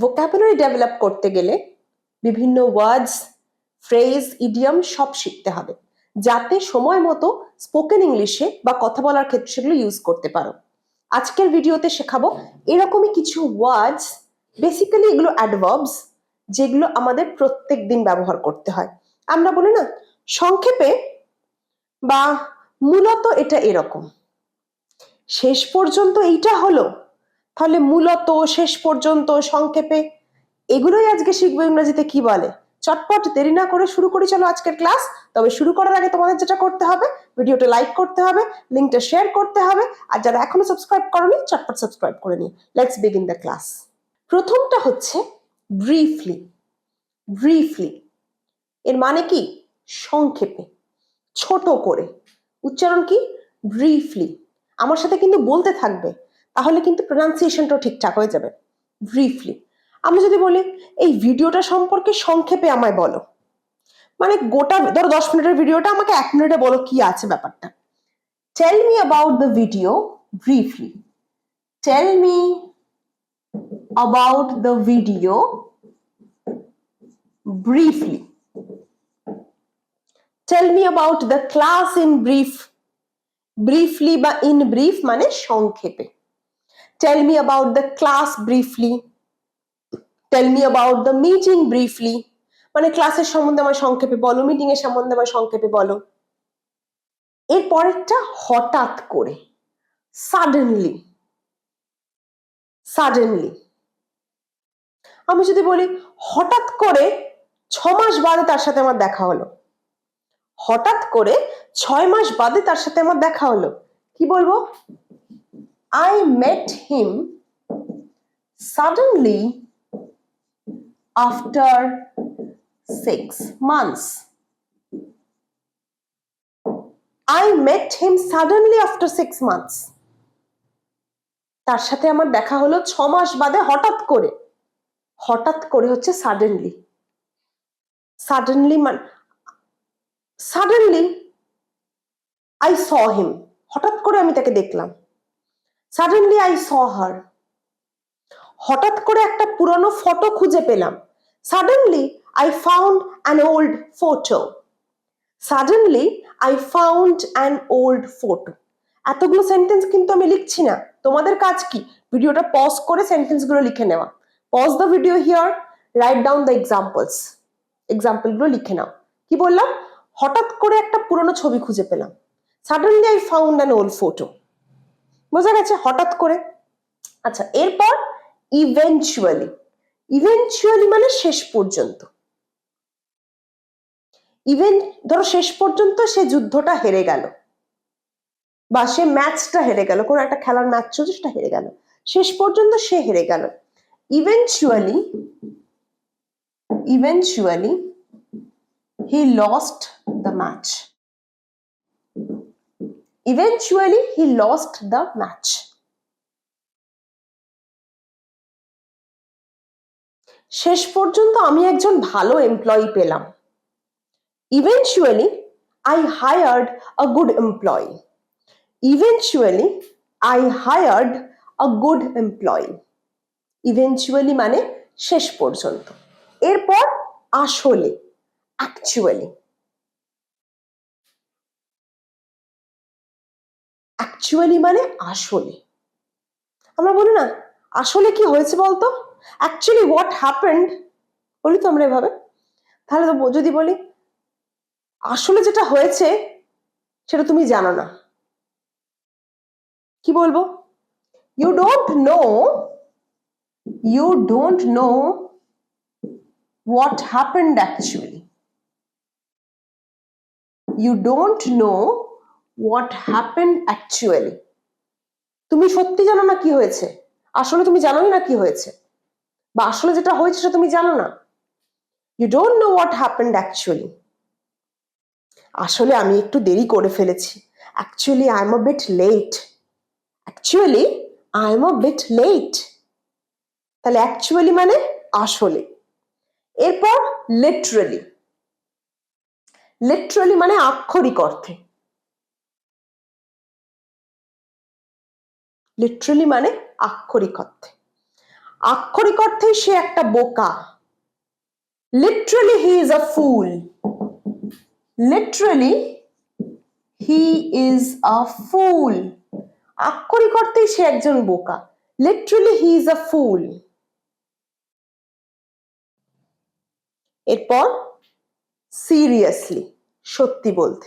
Vocabulary develop করতে গেলে বিভিন্ন ওয়ার্ডস ফ্রেজ ইডিয়াম সব শিখতে হবে। যাতে সময় মতো স্পোকেন ইংলিশে বা কথা বলার ক্ষেত্রে সেগুলো ইউজ করতে পারো। আজকের ভিডিওতে শেখাবো এরকমই কিছু ওয়ার্ডস বেসিক্যালি এগুলো অ্যাডভার্বস যেগুলো আমাদের প্রত্যেক দিন ব্যবহার করতে হয়। আমরা বলি না, সংক্ষেপে বা মূলত এটা এরকম। শেষ পর্যন্ত এইটা হলো তাহলে মূলত শেষ পর্যন্ত সংক্ষেপে এগুলোই আজকে শিখব ইংরেজিতে কি বলে। চটপট দেরি না করে শুরু করি, চলো আজকের ক্লাস। তবে শুরু করার আগে তোমাদের যেটা করতে হবে ভিডিওটা লাইক করতে হবে, লিঙ্কটা শেয়ার করতে হবে, আর যারা এখনও সাবস্ক্রাইব করনি, চটপট সাবস্ক্রাইব করে নিই লেটস বিগিন দ্য ক্লাস প্রথমটা হচ্ছে ব্রিফলি ব্রিফলি এর মানে কি? সংক্ষেপে, ছোট করে। উচ্চারণ কি? ব্রিফলি আমার সাথে কিন্তু বলতে থাকবে তাহলে কিন্তু প্রোনাউন্সিয়েশনটাও ঠিকঠাক হয়ে যাবে। ব্রিফলি আমি যদি বলি, এই ভিডিওটা সম্পর্কে সংক্ষেপে আমায় বলো। মানে গোটা, ধরো দশ মিনিটের ভিডিওটা আমাকে এক মিনিটে বলো কি আছে ব্যাপারটা। Tell me about the video briefly tell me about the video briefly Tell me about the class in brief. Briefly বা ইন ব্রিফ মানে সংক্ষেপে। Tell me about the class briefly. Tell me about the meeting briefly. মানে ক্লাসের সম্বন্ধে আমার সংক্ষেপে বলো meeting এর সম্বন্ধে আমার সংক্ষেপে বলো। এর হঠাৎ করে সাডেনলি সাডেনলি আমি যদি বলি, হঠাৎ করে ছ মাস বাদে তার সাথে আমার দেখা হলো। হঠাৎ করে ছয় মাস বাদে তার সাথে আমার দেখা হলো। কি বলব? I met him suddenly after six months I met him suddenly after six months তার সাথে আমার দেখা হলো ছ মাস বাদে হঠাৎ করে। হঠাৎ করে হচ্ছে সাডেনলি সাডেনলি মানে সাডেনলি আই স হিম হঠাৎ করে আমি তাকে দেখলাম। সাডেনলি আই স হার হঠাৎ করে একটা পুরনো ফটো খুঁজে পেলাম। Suddenly I found an old photo suddenly I found an old photo এতগুলো সেন্টেন্স কিন্তু আমি লিখছি না। তোমাদের কাজ কি? ভিডিওটা পজ করে সেন্টেন্সগুলো লিখে নেওয়া। Pause the video here write down the examples এক্সাম্পলগুলো লিখে নাও। কি বললাম? হঠাৎ করে একটা পুরনো ছবি খুঁজে পেলাম। Suddenly I found an old photo বোঝা গেছে হঠাৎ করে। আচ্ছা এরপর ইভেনচুয়ালি ইভেনচুয়ালি মানে শেষ পর্যন্ত। ইভেন ধরো শেষ পর্যন্ত সে যুদ্ধটা হেরে গেল। বা সে ম্যাচটা হেরে গেল, কোনো একটা খেলার ম্যাচ চলছে, সেটা হেরে গেল। শেষ পর্যন্ত সে হেরে গেল। Eventually eventually he lost the match eventually, he lost the match. শেষ পর্যন্ত আমি একজন ভালো এমপ্লয়ি পেলাম। Eventually I hired a good employee eventually I hired a good employee eventually মানে শেষ পর্যন্ত। এরপর আসলে অ্যাকচুয়ালি অ্যাকচুয়ালি মানে আসলে। আমরা বলি না, আসলে কি হয়েছে বলতো? অ্যাকচুয়ালি হোয়াট হ্যাপেন্ড বলি তো আমরা এভাবে। তাহলে তো যদি বলি, আসলে যেটা হয়েছে, সেটা তুমি জানো না। কি বলব? You don't know you don't know what happened actually You don't know what happened actually তুমি সত্যি জানো না কি হয়েছে? আসলে তুমি জানোই না কি হয়েছে? বা আসলে যেটা হয়েছে সেটা তুমি জানো না? You don't know what happened actually আসলে আমি একটু দেরি করে ফেলেছি। Actually I am a bit late actually I am a bit late তাহলে অ্যাকচুয়ালি মানে আসলে। এরপর লিটারালি লিটারালি মানে আক্ষরিক অর্থে। লিটারালি মানে আক্ষরিক অর্থে। আক্ষরিক অর্থে সে একটা বোকা। Literally he is a fool literally he is a fool আক্ষরিক অর্থেই সে একজন বোকা। লিটারালি হি ইজ আ ফুল এরপর সিরিয়াসলি সত্যি বলতে।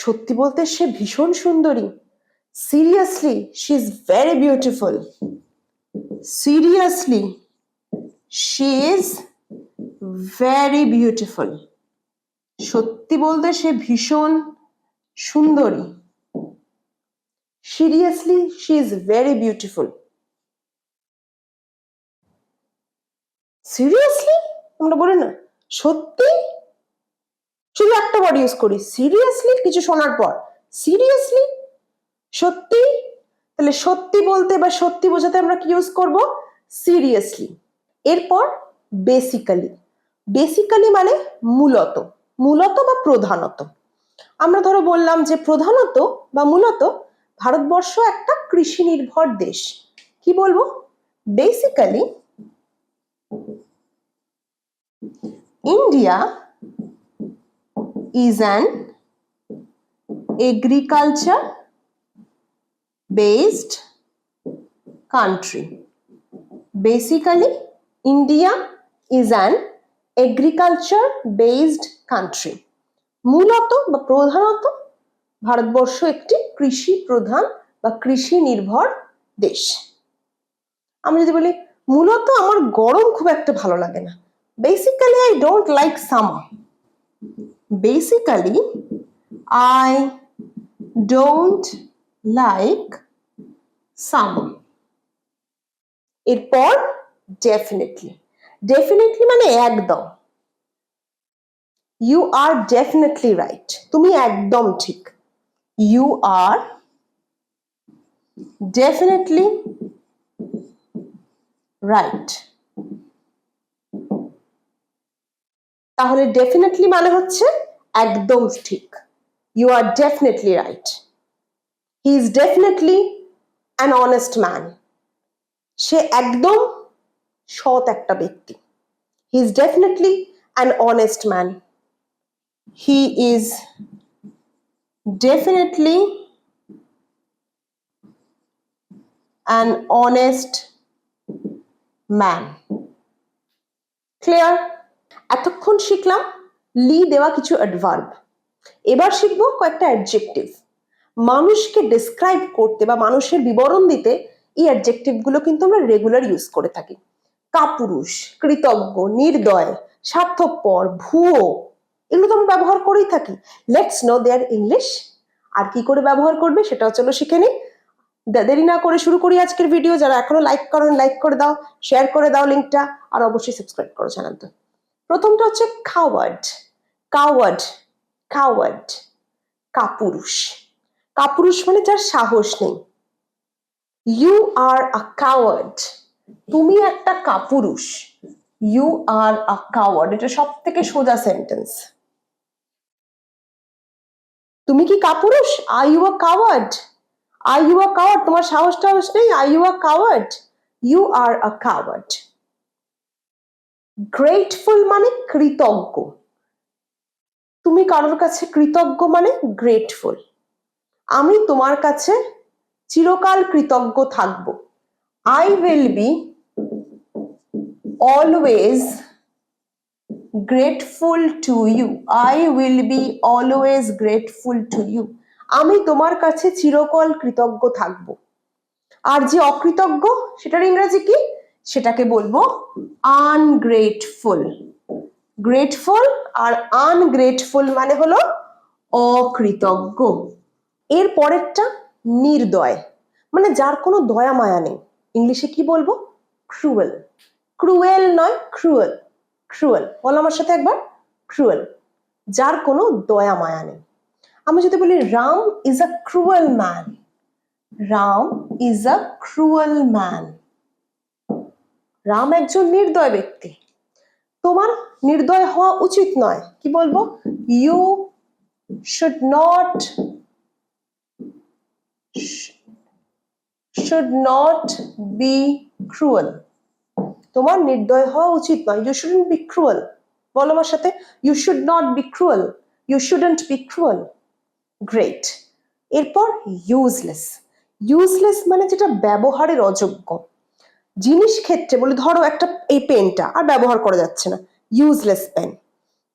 সত্যি বলতে সে ভীষণ সুন্দরী। Seriously she is very beautiful seriously she is very beautiful সত্যি বলতে সে ভীষণ সুন্দরী। Seriously she is very beautiful seriously আমরা বলি না। সত্যি? একটা ওয়ার্ড ইউজ করি সিরিয়াসলি কিছু শোনার পর সিরিয়াসলি সত্যি? তাহলে সত্যি বলতে বা সত্যি বোঝাতে আমরা কি ইউজ করব? সিরিয়াসলি এরপর বেসিক্যালি বেসিক্যালি মানে মূলত মূলত বা প্রধানত। আমরা ধরো বললাম যে প্রধানত বা মূলত ভারতবর্ষ একটা কৃষি নির্ভর দেশ। কি বলব? Basically India is an agriculture based country. Basically, India is an agriculture based country. মূলত বা প্রধানত ভারতবর্ষ একটি কৃষি প্রধান বা কৃষি নির্ভর দেশ আমি যদি বলি মূলত আমার গরম খুব একটা ভালো লাগে না basically I don't like summer basically, i don't like summer এরপর ডেফিনেটলি ডেফিনেটলি মানে একদম। ইউ আর ডেফিনেটলি রাইট তুমি একদম ঠিক। ইউ আর ডেফিনেটলি রাইট তাহলে ডেফিনেটলি মানে হচ্ছে একদম ঠিক। You are definitely right he is definitely an honest man সে একদম সৎ একটা ব্যক্তি। He is definitely an honest man he is definitely an honest man clear এতক্ষণ শিখলাম লি দেওয়া কিছু অ্যাডভার্ব এবার শিখব কয়েকটা অ্যাডজেক্টিভ মানুষকে ডিসক্রাইব করতে বা মানুষের বিবরণ দিতে এই অ্যাডজেক্টিভগুলো কিন্তু আমরা রেগুলার ইউজ করে থাকি। কাপুরুষ, কৃতজ্ঞ, নির্দয়, স্বার্থপর, ভুয়ো, এগুলো তো আমরা ব্যবহার করেই থাকি। লেটস নো দেয়ার ইংলিশ আর কি করে ব্যবহার করবে সেটাও চলো শিখে নিই। দেরি না করে শুরু করি আজকের ভিডিও যারা এখনও লাইক করেন লাইক করে দাও শেয়ার করে দাও লিঙ্কটা আর অবশ্যই সাবস্ক্রাইব করো চ্যানেলটা। প্রথমটা হচ্ছে কাওয়ার্ড কাওয়ার্ড কাওয়ার্ড, কাপুরুষ। কাপুরুষ মানে যার সাহস নেই। ইউ আর আ কাওয়ার্ড তুমি একটা কাপুরুষ। ইউ আর আ কাওয়ার্ড এটা সব থেকে সোজা সেন্টেন্স তুমি কি কাপুরুষ? Are you a coward are you a coward তোমার সাহস টাহস নেই? Are you a coward you are a coward grateful মানে কৃতজ্ঞ। তুমি কারোর কাছে কৃতজ্ঞ মানে গ্রেটফুল আমি তোমার কাছে চিরকাল কৃতজ্ঞ থাকব। I will be always grateful to you I will be always grateful to you আমি তোমার কাছে চিরকাল কৃতজ্ঞ থাকব। আর যে অকৃতজ্ঞ, সেটার ইংরেজি কি? সেটাকে বলব আনগ্রেটফুল গ্রেটফুল আর আনগ্রেটফুল মানে হলো অকৃতজ্ঞ। এর পরেরটা নির্দয়। মানে যার কোনো দয়া মায়া নেই। ইংলিশে কি বলব? ক্রুয়েল ক্রুয়েল নয় ক্রুয়েল ক্রুয়েল বল আমার সাথে একবার। ক্রুয়েল যার কোনো দয়া মায়া নেই। আমি যদি বলি, Ram is a cruel man Ram is a cruel man Ram একজন নির্দয় ব্যক্তি। তোমার নির্দয় হওয়া উচিত নয়। কি বলব? You should not should not be cruel তোমার নির্দয় হওয়া উচিত নয়। ইউ শুডন্ট বি ক্রুয়েল বলো আমার সাথে। You should not be cruel you shouldn't be cruel great এরপর ইউজলেস ইউজলেস মানে যেটা ব্যবহারের অযোগ্য। জিনিস ক্ষেত্রে বলে, ধরো একটা এই পেনটা আর ব্যবহার করা যাচ্ছে না ইউজলেস পেন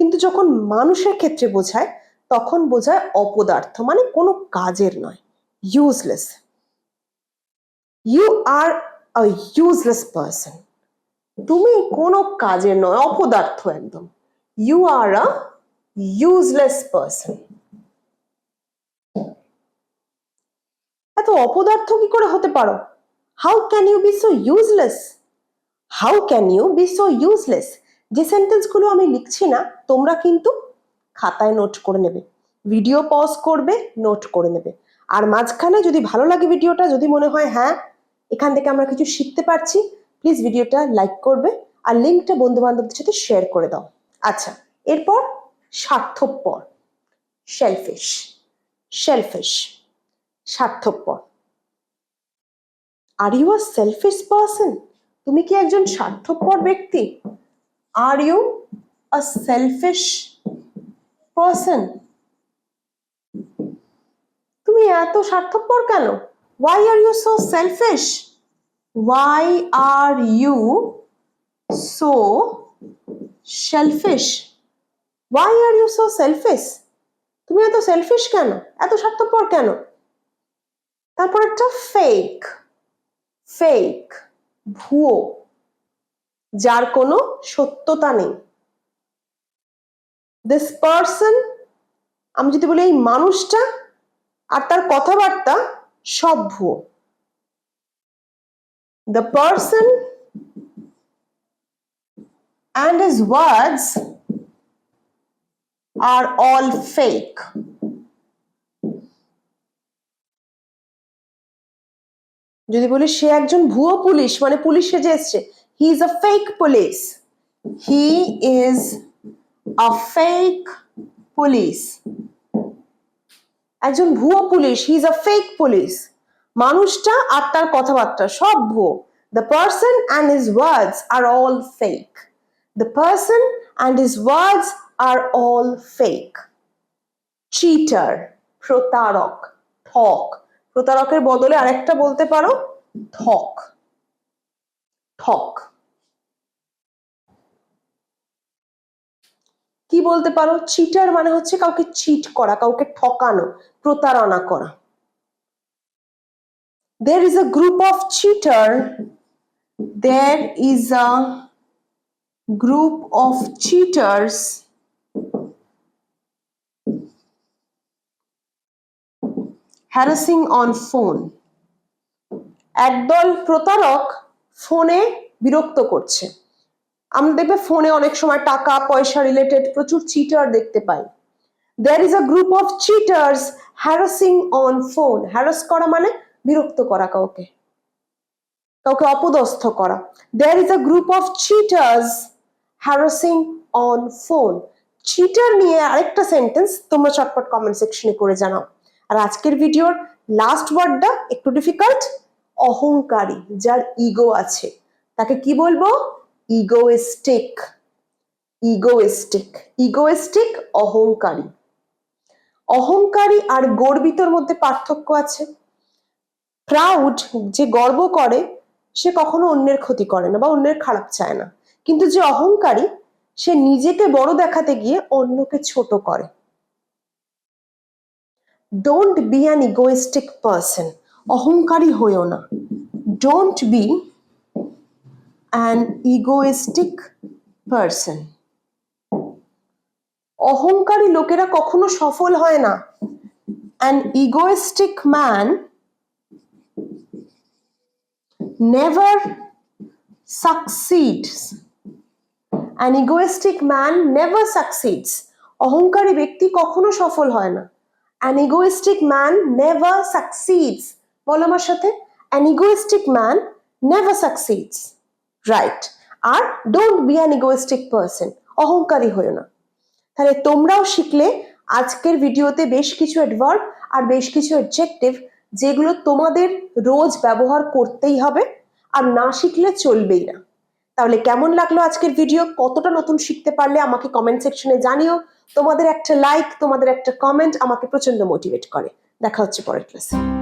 কিন্তু যখন মানুষের ক্ষেত্রে বোঝায়, তখন বোঝায় অপদার্থ মানে কোনো কাজের নয় useless you are useless person তুমি কোনো কাজের নয়, অপদার্থ একদম। You are a useless person এত অপদার্থ কি করে হতে পারো? How can you be so useless how can you be so useless যে সেন্টেন্সগুলো আমি লিখছি না, তোমরা কিন্তু খাতায় নোট করে নেবে। ভিডিও পজ করবে নোট করে নেবে। আর মাঝখানে যদি ভালো লাগে ভিডিওটা যদি মনে হয় হ্যাঁ এখান থেকে আমরা কিছু শিখতে পারছি প্লিজ ভিডিওটা লাইক করবে আর লিঙ্কটা বন্ধু বান্ধবদের সাথে শেয়ার করে দাও। আচ্ছা এরপর স্বার্থপর। শেলফিশ শেলফিশ স্বার্থপর। Are you are selfish person তুমি কি একজন স্বার্থপর ব্যক্তি? Are you a selfish person তুমি এত স্বার্থপর কেন? Why are you so selfish why are you so selfish why are you so selfish তুমি এত সেলফিশ কেন? এত স্বার্থপর কেন? তারপর একটা ফেক ফেক ভুয়ো, যার কোনো সত্যতা নেই দিস পার্সন আমি যদি বলি এই মানুষটা আর তার কথাবার্তা সব ভুয়ো the person and his words are all fake. যদি বলি সে একজন ভুয়ো পুলিশ মানে পুলিশ সেজে এসছে he is a fake police he is a fake police একজন ভুয়ো police he is a fake police মানুষটা আর তার কথাবার্তা সব ভুয়ো। The person and his words are all fake the person and his words are all fake cheater প্রতারক, ঠক। প্রতারকের বদলে আরেকটা বলতে পারো, ঠক। ঠক। কি বলতে পারো? চিটার মানে হচ্ছে কাউকে চিট করা, কাউকে ঠকানো, প্রতারণা করা। There is a group of cheater, there is a group of cheaters harassing on phone একদল প্রতারক ফোনে বিরক্ত করছে। আমরা দেখবে ফোনে অনেক সময় টাকা, পয়সা রিলেটেড প্রচুর চিটার দেখতে পাই। There is a group of cheaters harassing on phone harass করা মানে বিরক্ত করা কাউকে। কাউকে অপদস্থ করা। There is a group of cheaters harassing on phone cheater নিয়ে আরেকটা সেন্টেন্স তোমরা চটপট কমেন্ট সেকশনে করে জানাও। আর আজকের ভিডিওর লাস্ট ওয়ার্ডটা একটু ডিফিকাল্ট অহংকারী, যার ইগো আছে। তাকে কি বলব? ইগোয়েস্টিক ইগোয়েস্টিক ইগোয়েস্টিক অহংকারী। অহংকারী আর গর্বিতর মধ্যে পার্থক্য আছে। প্রাউড যে গর্ব করে, সে কখনো অন্যের ক্ষতি করে না বা অন্যের খারাপ চায় না। কিন্তু যে অহংকারী, সে নিজেকে বড় দেখাতে গিয়ে অন্যকে ছোট করে। Don't be an egoistic person অহংকারী হয়েও না। Don't be an egoistic person অহংকারী লোকেরা কখনো সফল হয় না। An egoistic man never succeeds. An egoistic man never succeeds. অহংকারী ব্যক্তি কখনো সফল হয় না। An egoistic man never succeeds. বলো আমার সাথে। An egoistic man never succeeds. Right. R don't be an egoistic person. অহংকারী হয়েও না। তাহলে তোমরাও শিখলে আজকের ভিডিওতে বেশ কিছু অ্যাডভার্ব আর বেশ কিছু অ্যাডজেক্টিভ যেগুলো তোমাদের রোজ ব্যবহার করতেই হবে আর না শিখলে চলবেই না। তাহলে কেমন লাগল আজকের ভিডিও কতটা নতুন শিখতে পারলে আমাকে কমেন্ট সেকশনে জানিও। তোমাদের একটা লাইক তোমাদের একটা কমেন্ট আমাকে প্রচণ্ড মোটিভেট করে। দেখা হচ্ছে পরের ক্লাসে